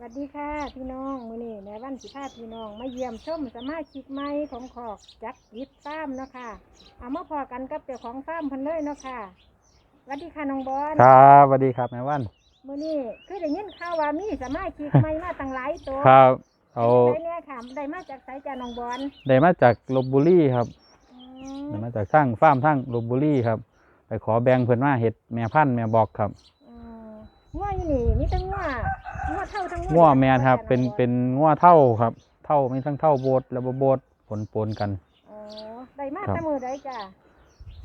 สวัสดีค่ะพี่น้องมื้อนี้แม่วันสิพาพี่น้องมาเยี่ยมชมสมาชิกใหม่ของขอกจักยิดฟาร์มเนาะค่ะเอามาพอกันกับเจ้าของฟาร์มเพิ่นเลยเนาะค่ะสวัสดีค่ะน้องบอลครับสวัสดีครับแม่วันมื้อนี้คือได้ยินข่าวว่ามีสมาชิกใหม่มาตั้งหลายตัวครับเอาไดเนี่ยค่ะได้มาจากไสจาน้องบอลได้มาจากลบบุรีครับอืมได้มาจากทั้งฟาร์มทั้งลบบุรีครับไปขอแบ่งเพิ่นมาเห็ดแม่พันธุ์แม่บอกครับอืม งัวอยู่นี่มีทั้งงัวงัวเท่าทั้งง้อแมนครับจ้าเป็นองบอลเป็นง้อเท่าครับ เท่ามีทั้งเท่าโบดและบ่โบดปนปนๆกันอ๋อได้มาครับแต่มือใดจ้ะ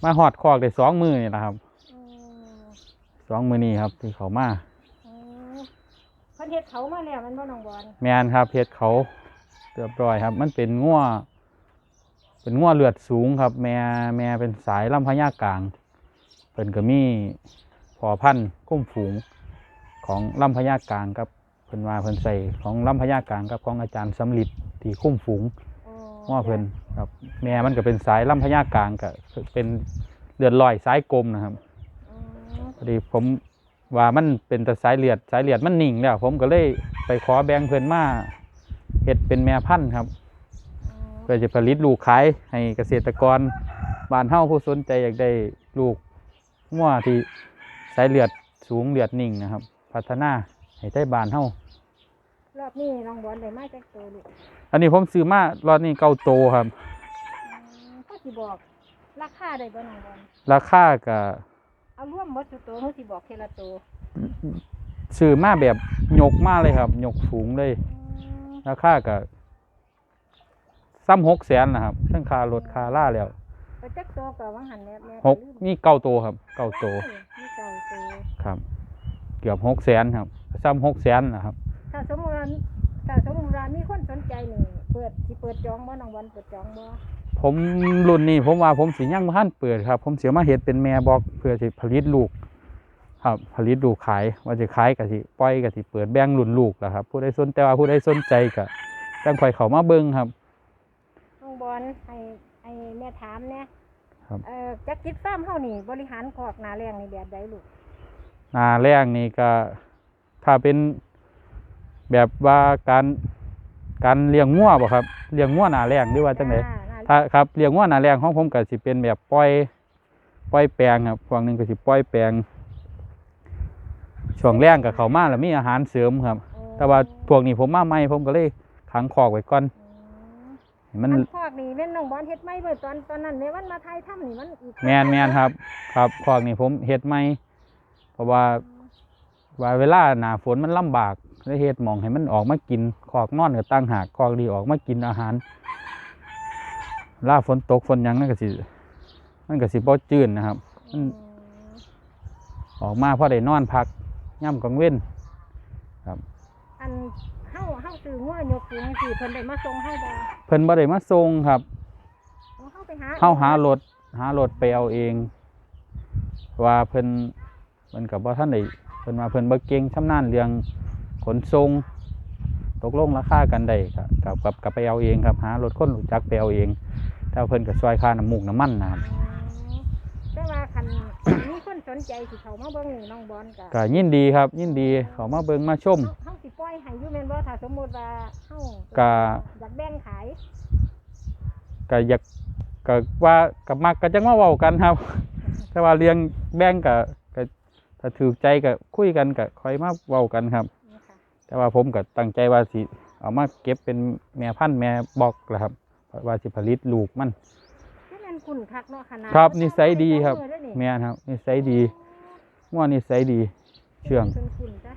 มาหอดคอกได้สองมือนี่นะครับอืมสองมือนี้ครับที่เขามาอืมเพิ่นเฮ็ดเขามาแล้วแมันบ่น้องบอลแมนครับเห็ดเขาเรียบร้อยครับ มันเป็นง้อเป็นง้อเลือดสูงครับ แม่แม่เป็นสายลำพญากลางเพิ่นก็มีพอพันธุ์คุ้มฝูง ของลำพญากลางครับเพิ่นว่าเพิ่นใส่ของลำพญากลางกับของอาจารย์สำลิดที่คุ้มฝูงอ๋อง้อเพิ่นครับ แม่มันก็เป็นสายลำพญากลางก็เป็นเลือดลอยสายกลมนะครับอืมพอดีผมว่ามันเป็นแต่สายเลือดสายเลือดมันนิ่งแล้ว ผมก็เลยไปขอแบ่งเพิ่นมาเฮ็ดเป็นแม่พันธุ์ครับเพื่อจะผลิตลูกขายให้เกษตรกรบ้านเฮาผู้สนใจอยากได้ลูกงัวที่สายเลือดสูงเลือดนิ่งนะครับ พัฒนาให้ได้บ้านเฮารอบนี้น้องบอลได้มาจากตัวลูกอันนี้ผมซื้อมารอดนี้เก้าโตครับอืมเขาสิบอก ราคาได้บ่น้องบอลราคาก็เอาร่วมหมดทุกตัวเขาสิบอกเทละตัวซื้อมาแบบยกมาเลยครับยกสูงเลยอืมราคาก็ซ้ำหกแสนนะครับทั้งค่ารถค่าล่าแล้วไปจักตัวก็วังหันแม่แม่หกนี่เก้าโตครับเก้าโตโอ้ยมีเก้าตัวครับ เกือบหกแสนครับซ้ำหกแสนนะครับ ถ้าสมมุติว่าถ้าสมมุติว่ามีคนสนใจนี่เปิดสิเปิดจองบ่น้องบอลเปิดจองบ่ผมรุ่นนี้ผมว่าผมสิยังบ่ทันเปิดครับ ผมเสียมาเฮ็ดเป็นแม่บอกเพื่อสิผลิตลูก ครับ ผลิตลูกขายว่าจะขายก็สิปล่อยก็สิเปิดแบ่งรุ่นลูกล่ะครับผู้ใดสนแต่ว่าผู้ใดสนใจก็จังค่อยเข้ามาเบิ่งครับน้องบอลให้ให้แม่ถามเนี่ยครับเอ่อจักคิดฟาร์มเฮานี่บริหารคอกนาแรงนี่แบบใดลูกห น้าแรกนี่ก็ถ้าเป็นแบบว่าการการเลี้ยงงัวบ่ครับเลี้ยงงัวหน้าแรงหรือว่าจังไดอ่าน่าถ้าครับเลี้ยงงัวหน้าแรงของผมก็สิเป็นแบบปล่อยปล่อยแปลงครับพวกหนึงก็สิปล่อยแปลงช่วงแรงกับเขามาแล้วมีอาหารเสริมครับ แต่ว่าพวกนี้ผมมาใหม่ผมก็เลยขังคอกไว้ก่อนอืมให้มันอันคอกนี่แม่นน้องบอลเฮ็ดไม่เบิดตอนตอนนั้นแม่วันมาไทยถ้ำนี่มันอีกแมนแมนครับ ครับคอกนี่ผมเฮ็ดใหม่ เพราะว่าว่าเวลาหนาฝนมันลำบากเลยเฮ็ดหมองให้มันออกมากินคอกนอนกับตั้งหากคอกดีออกมากินอาหารเวล่าฝนตกฝนหยังนั่นก็สิมันก็สิบ่จืดนะครับอืมออกมาพอได้นอนพักย่ำกลางเว้นอันเฮาเฮาซื้องัวยกสูงสิเพิ่นได้มาส่งเฮาบ่เพิ่นบ่ได้มาส่งครับเอาเฮาไปหาเฮาหารถหารถไปเอาเอง ว่าเพิ่นเพิ่นกับว่าท่านได้เพิ่นว่าเพิ่นบ่เก่งชำนาญเรื่องขนส่งตกลงราคากันได้ก็กับกับกับไปเอาเองครับหารถคนรู้จักไปเอาเองแต่ว่าเพิ่นก็ช่วยค่าน้ำมูกน้ำมันนะครับอืมแต่ว่าคันมีคนสนใจสิเข้ามาเบิ่งนี่น้องบอลก็ก็ยินดีครับ ยินดีเขามาเบิ่งมาชมเฮาเฮาสิปล่อยให้อยู่แม่นบ่ถ้าสมมุติว่าเฮาก็ อยากแบ่งขายก็อยากก็ว่ากับมักก็จังมาเว้ากันครับ แต่ว่าเลี้ยงแบ่งก็ก็ ถ้าถูกใจก็คุยกันก็ค่อยมาเว้ากันครับนี่ค่ะแต่ว่าผมก็ตั้งใจว่าสิเอามาเก็บเป็นแม่พันธุ์แม่บอกแหละครับว่าสิผลิตลูกมันที่มันคุณคักเนาะขนาดครับนิสัยดีครับเออเด้อนี่แม่นครับนิสัยดีง่วนิสัยดี เชื่องเป็นคุณจ้ะ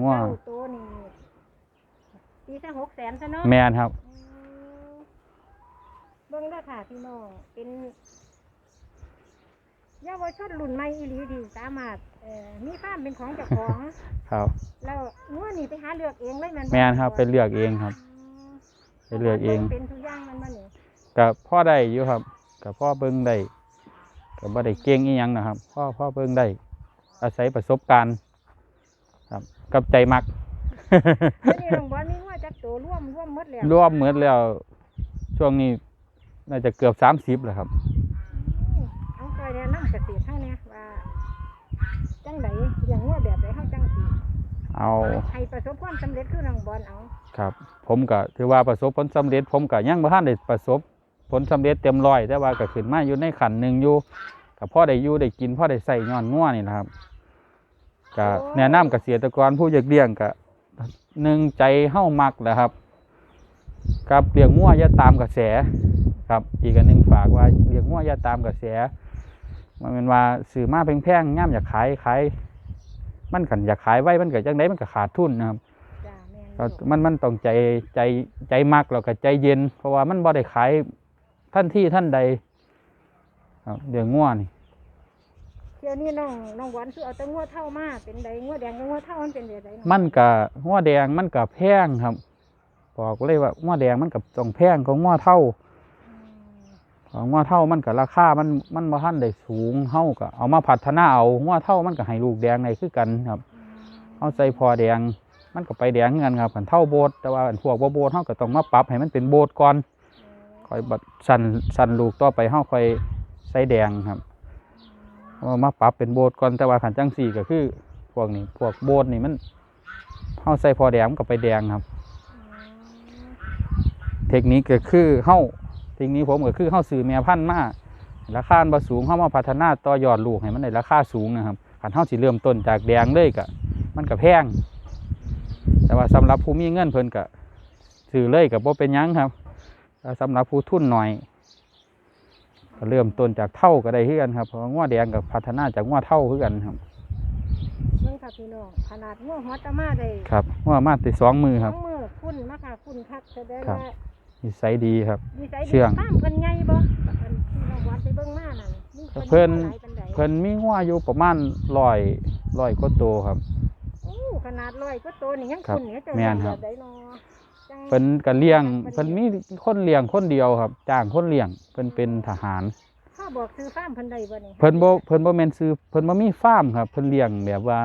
ง่วเจ้าตัวนี่ปีละหกแสนซะเนาะแม่นครับอืมเบิ่งเด้อค่ะพี่น้องเป็น เยาวชนรุ่นใหม่อีหลีที่สามารถเอ่อมีฟาร์มเป็นของเจ้าของ ครับ แล้วงัวนี่ไปหาเลือกเองเลยแม่นบ่แม่นครับไปเลือกเองครับอืมไปเลือกเอง เป็นทุกอย่างมันมานี่กับพ่อได้อยู่ครับกับพ่อเบิ่งได้กับบ่ได้เก่งอีหยังนะครับพ่อพ่อเบิ่งได้อาศัยประสบการณ์ครับกับใจมัก แล้วนี่น้องบอลมีงัวจักตัวร่วมร่วมหมดแล้วรวมเหมือนแล้วช่วงนี้น่าจะเกือบสามสิบแล้วครับ อืมเอาซอยแนะนำ เกษตรเฮาเนี่ยว่าจังไดอย่างงัวแบบใดเฮาจังสิเอาให้ประสบความสำเร็จคือน้องบอลเอาครับ ผมก็ถือว่าประสบผลสำเร็จ ผมก็ยังบ่ทันได้ประสบผลสำเร็จเต็มร้อยแต่ว่าก็ขึ้นมาอยู่ในขันหนึ่งอยู่ก็พ่อได้อยู่ได้กินพ่อได้ใส่ย้อนง่วนี่นะครับก็แนะนำเกษตรกรผู้อยากเลี้ยงก็หนึ่งใจเฮ้ามักแหละครับกับเลี้ยงงัวอย่าตามกระแสครับ อีกอันหนึ่งฝากว่าเลี้ยงงัวอย่าตามกระแสมันเป็นว่าซื้อมาแพงๆย่ามอยากขายขาย มันขันอยากขายไว้มันเกิดจังไดมันก็ขาดทุนนะครับจ้าแม่นก็อยู่มันมันต้องใจใจใจมักแล้วก็ใจเย็น เพราะว่ามันบ่ได้ขายท่านที่ท่านใดครับเดี๋ยวง่วนี่เที่ยวนี้น้องน้องบอลคือเอาแต่งัวเท่ามาเป็นใดงัวแดงกับงัวเท่ามันเป็นแบบใดองมันก็ง่วแดงมันก็แพงครับบอกเลยว่าง่วแดงมันกับต้องแพงของง่วเท่าอืมขอ งง่วเท่ามันก็ราคา มัน มันบ่ทันได้สูงเฮาก็เอามาพัฒนาเอาง่วเท่ามันก็ให้ลูกแดงในคือกันครับเอาใส่พอแดง มันก็ไปแดงเงินครับกันเท่าโบสแต่ว่าอันพวกบ่โบสเฮาก็ต้องมาปรับให้มันเป็นโบสก่อนค่อยบัดสั่นสั่นลูกต่อไปเฮาค่อยใส่แดงครับเอามาปรับเป็นโบสก่อนแต่ว่าขันจังสี่ก็คือพวกนี้พวกโบสนี่มันเฮาใส่พอแดงมันก็ไปแดงครับ เทคนิคก็คือเฮา เทคนิคผมก็คือเฮาซื้อแม่พันธุ์มาราคาบ่สูงเฮามาพัฒนาต่อยอดลูกให้มันได้ราคาสูงนะครับคันเฮาสิเริ่มต้นจากแดงเลยก็มันก็แพง แต่ว่าสำหรับผู้มีเงินเพิ่นก็ซื้อเลยก็บ่เป็นหยังครับแต่สำหรับผู้ทุนหน่อยก็เริ่มต้นจากเท่าก็ได้คือกันครับเพราะว่าง้อแดงกับพัฒนาจากง้อเท่าคือกันครับเบิ่งค่ะพี่น้องขนาดงัวหัวตะมาได้ครับง้อมาติดสองมือครับสองมือคุณมาค่ะคุณคักแสดงครับว่า นิสัยดีครับดีใจเชื่ดีอง ตามเพิ่นใหญ่บ่อันที่น้องบอลไปเบิ่งมานั่นมีเพิ่นหลายปานใดเพิ่นมีง้ออยู่ประมาณร้อยร้อยกว่าตัวครับ โอ้ขนาดร้อยก็โตนี่ยังครับคุณเนี่ยเจ้าแม่นครับแบบใดเนาะจังเพิ่นก็เลี้ยงเพิ่นมีคนเลี้ยงคนเดียวครับ จ้างคนเลี้ยงเพิ่นเป็นทหาร ข้าบอกซื้อฟาร์มเพิ่นได้บ่นี่เพิ่นบ่เพิ่นบ่แม่นซื้อเพิ่นบ่มีฟาร์มครับ เพิ่นเลี้ยงแบบว่า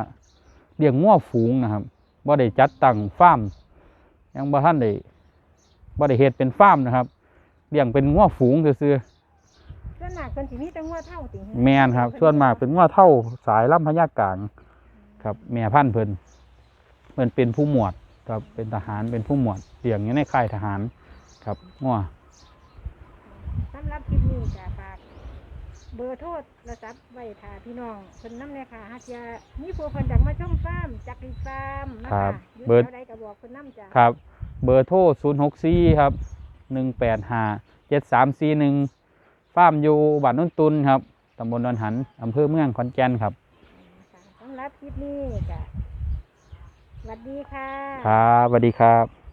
เลี้ยงง้อฝูงนะครับบ่ได้จัดตั้งฟาร์มยังบ่ทันได้ บ่ได้เฮ็ดเป็นฟาร์มนะครับเลี้ยงเป็นง้อฝูงซื่อๆส่วนมากเพิ่นสิมีแต่งัวเท่าติแมนครับ ส่วนมากเป็นง้อเท่าสายลำพญากลาง ครับแม่พันธุ์เพิ่นเพิ่นเป็นผู้หมวดครับเป็นทหารเป็นผู้หมวดเลี้ยงอยู่ในค่ายทหารครับง้อสำหรับคลิปนี้จะฝากเบอร์โทรโทรศัพท์ไว้ถ้าพี่น้องเพิ่นนำแน่ค่ะหากจะมีผู้เพิ่นอยากมาชมฟาร์มจักรีฟาร์มนะครัคะบ อยู่เบอร์แถวใดก็บอกเพิ่นนำจ้ะ ครับ เบอร์โทร0 6 4ครับ185 7 3 4 1ฟาร์มอยู่บ้านนุ่นตุนครับตำบลดอนหันอำเภอเมืองขอนแก่นครับค่ะสำหรับคลิปนี้จะสวัสดีค่ะ ครับสวัสดีครับ